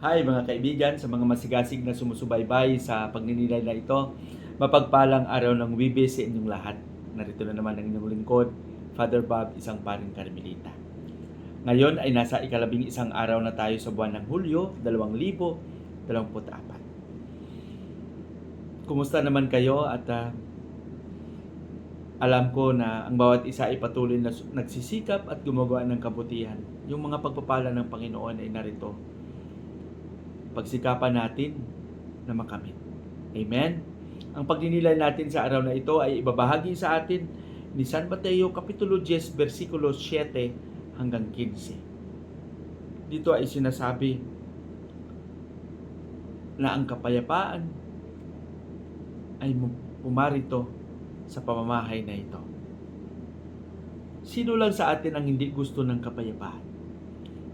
Hi mga kaibigan, sa mga masigasig na sumusubaybay sa pagninilay na ito, mapagpalang araw ng Wibes sa inyong lahat. Narito na naman ang inyong lingkod, Father Bob, isang paring Karmelita. Ngayon ay nasa ikalabing isang araw na tayo sa buwan ng Hulyo, 2024. Kumusta naman kayo at ah, alam ko na ang bawat isa ay patuloy na nagsisikap at gumagawa ng kabutihan. Yung mga pagpapala ng Panginoon ay narito pagsikapan natin na makamit. Amen? Ang pagninilay natin sa araw na ito ay ibabahagi sa atin ni San Mateo Kapitulo 10, versikulo 7 hanggang 15. Dito ay sinasabi na ang kapayapaan ay pumarito sa pamamahay na ito. Sino lang sa atin ang hindi gusto ng kapayapaan?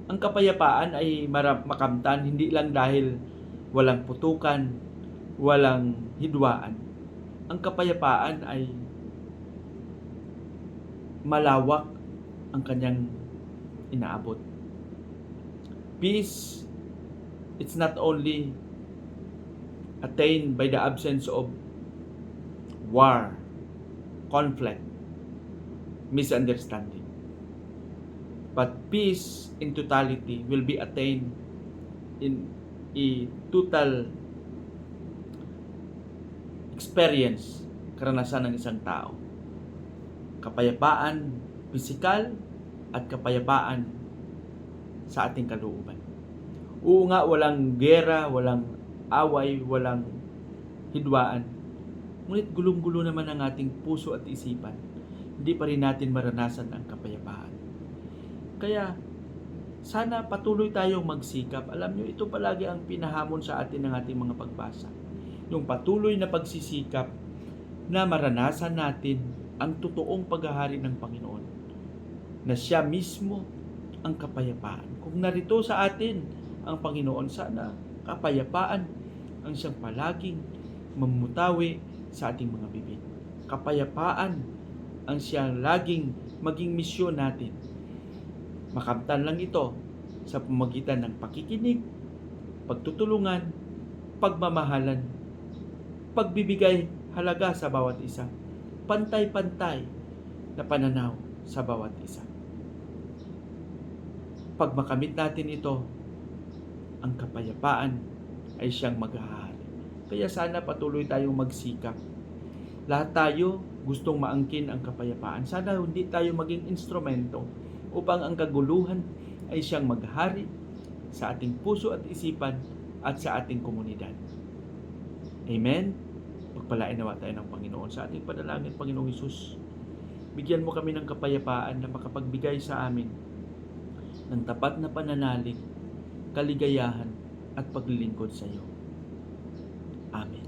Ang kapayapaan ay marap makamtan hindi lang dahil walang putukan, walang hidwaan. Ang kapayapaan ay malawak ang kanyang inaabot. Peace, it's not only attained by the absence of war, conflict, misunderstanding. But peace in totality will be attained in a total experience, karanasan ng isang tao. Kapayapaan pisikal at kapayapaan sa ating kalooban. Oo nga, walang gera, walang away, walang hidwaan. Ngunit gulong-gulo naman ang ating puso at isipan. Hindi pa rin natin maranasan ang kapayapaan. Kaya, sana patuloy tayong magsikap. Alam nyo, ito palagi ang pinahamon sa atin ng ating mga pagbasa. Yung patuloy na pagsisikap na maranasan natin ang totoong paghahari ng Panginoon. Na siya mismo ang kapayapaan. Kung narito sa atin ang Panginoon, sana kapayapaan ang siyang palaging mamutawi sa ating mga bibig. Kapayapaan ang siyang laging maging misyon natin Makamtan lang ito sa pamagitan ng pakikinig, pagtutulungan, pagmamahalan, pagbibigay halaga sa bawat isa, pantay-pantay na pananaw sa bawat isa. Pag makamit natin ito, ang kapayapaan ay siyang maghahari. Kaya sana patuloy tayong magsikap. Lahat tayo gustong maangkin ang kapayapaan. Sana hindi tayo maging instrumento upang ang kaguluhan ay siyang maghari sa ating puso at isipan at sa ating komunidad. Amen? Pagpalain nawa tayo ng Panginoon sa ating panalangin, Panginoong Isus. Bigyan mo kami ng kapayapaan na makapagbigay sa amin ng tapat na pananalig, kaligayahan at paglilingkod sa iyo. Amen.